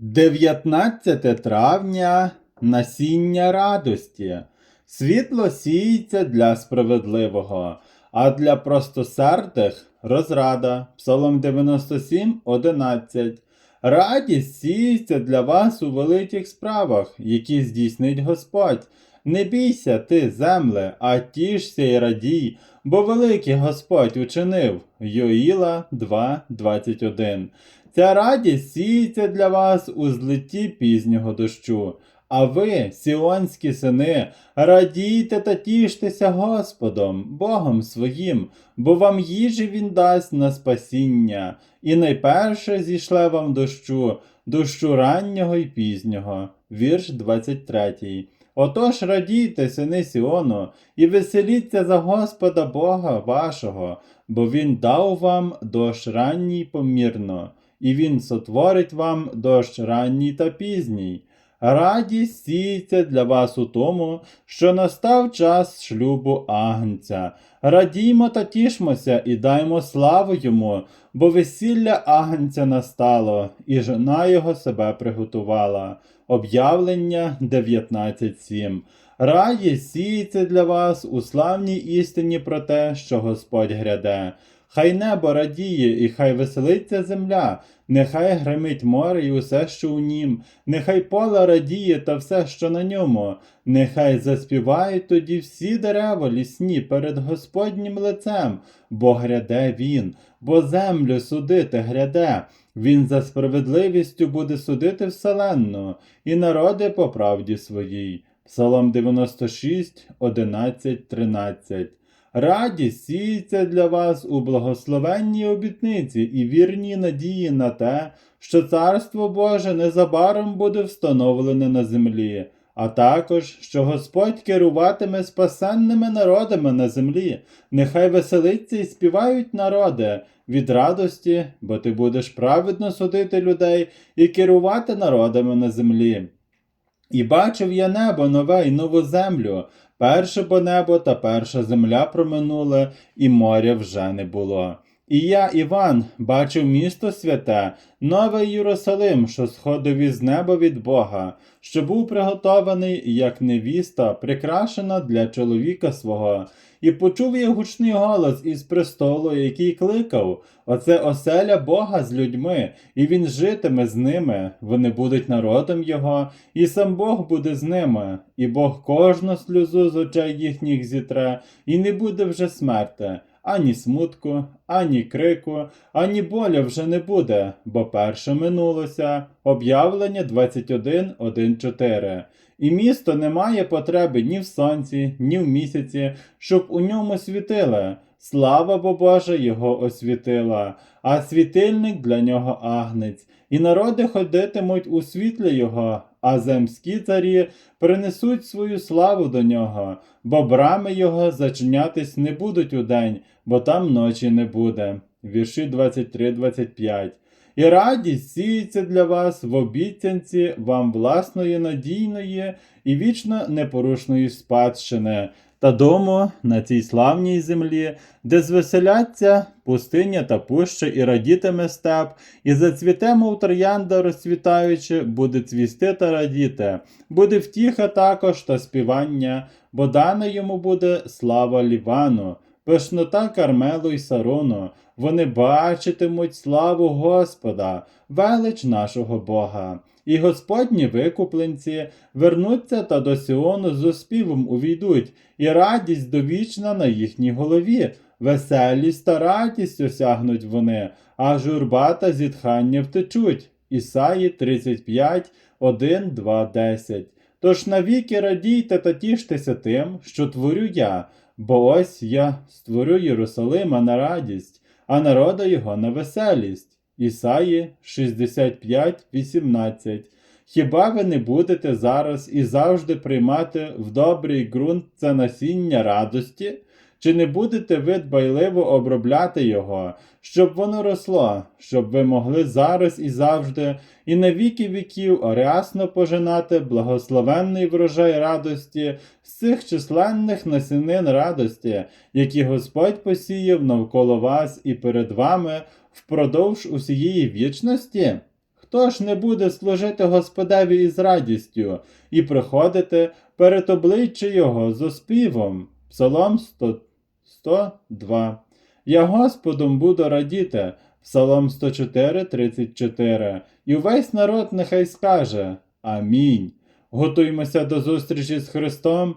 19 травня насіння радості. Світло сіється для справедливого, а для простосердих розрада. Псалом 97, 11. Радість сіється для вас у великих справах, які здійснить Господь. Не бійся ти, земле, а тішся і радій, бо великий Господь учинив. Йоїла 2.21. Ця радість сіється для вас у злитті пізнього дощу. А ви, сіонські сини, радійте та тіштеся Господом, Богом своїм, бо вам їжі Він дасть на спасіння, і найперше зійшле вам дощу, дощу раннього і пізнього. Вірш 23. Отож радійте, сини Сіону, і веселіться за Господа Бога вашого, бо Він дав вам дощ ранній помірно, і Він сотворить вам дощ ранній та пізній. Радість сіється для вас у тому, що настав час шлюбу агнця. Радіймо та тішмося і даймо славу йому, бо весілля агнця настало, і жена його себе приготувала. Об'явлення 19.7. Радість сіється для вас у славній істині про те, що Господь гряде. Хай небо радіє, і хай веселиться земля, нехай гримить море і усе, що у нім, нехай поле радіє та все, що на ньому, нехай заспівають тоді всі дерева лісні перед Господнім лицем, бо гряде він, бо землю судити гряде. Він за справедливістю буде судити вселенну, і народи по правді своїй. Псалом 96, 11, 13. Радість сіється для вас у благословенній обітниці і вірній надії на те, що Царство Боже незабаром буде встановлене на землі, а також, що Господь керуватиме спасенними народами на землі. Нехай веселиться і співають народи від радості, бо ти будеш праведно судити людей і керувати народами на землі. І бачив я небо нове й нову землю, перше бо небо та перша земля проминули, і моря вже не було. І я, Іван, бачив місто святе, новий Єрусалим, що сходив із неба від Бога, що був приготований, як невіста, прикрашена для чоловіка свого. І почув я гучний голос із престолу, який кликав: Оце оселя Бога з людьми, і він житиме з ними, вони будуть народом Його, і сам Бог буде з ними, і Бог кожну сльозу з очей їхніх зітре, і не буде вже смерти. Ані смутку, ані крику, ані боля вже не буде, бо перше минулося. Об'явлення 21.1.4. І місто не має потреби ні в сонці, ні в місяці, щоб у ньому світили. Слава бо Божа його освітила, а світильник для нього агнець, і народи ходитимуть у світлі його, а земські царі принесуть свою славу до нього, бо брами його зачинятись не будуть удень, бо там ночі не буде. Вірші 23-25. І радість сіється для вас в обіцянці вам власної надійної і вічно непорушної спадщини та дому на цій славній землі, де звеселяться пустиня та пуща, і радітиме степ, і зацвіте, мов троянда розцвітаючи, буде цвісти та радіти, буде втіха також та співання, бо дана йому буде слава Лівану. Пишнота Кармелу й Сарону, вони бачитимуть славу Господа, велич нашого Бога. І Господні викупленці вернуться та до Сіону з оспівом увійдуть, і радість довічна на їхній голові, веселість та радість осягнуть вони, а журба та зітхання втечуть. Ісаї 35, 1, 2, 10. Тож навіки радійте та тіштеся тим, що творю я, бо ось я створю Єрусалима на радість, а народа його на веселість. Ісаї 65, 18. Хіба ви не будете зараз і завжди приймати в добрий ґрунт це насіння радості? Чи не будете ви дбайливо обробляти його, щоб воно росло, щоб ви могли зараз і завжди, і на віки віків рясно пожинати благословенний врожай радості з цих численних насінин радості, які Господь посіяв навколо вас і перед вами впродовж усієї вічності? Хто ж не буде служити Господеві із радістю і приходити перед обличчя Його з оспівом? Псалом 100, 102. Я Господом буду радіти. Псалом 104, 34. І увесь народ нехай скаже Амінь. Готуймося до зустрічі з Христом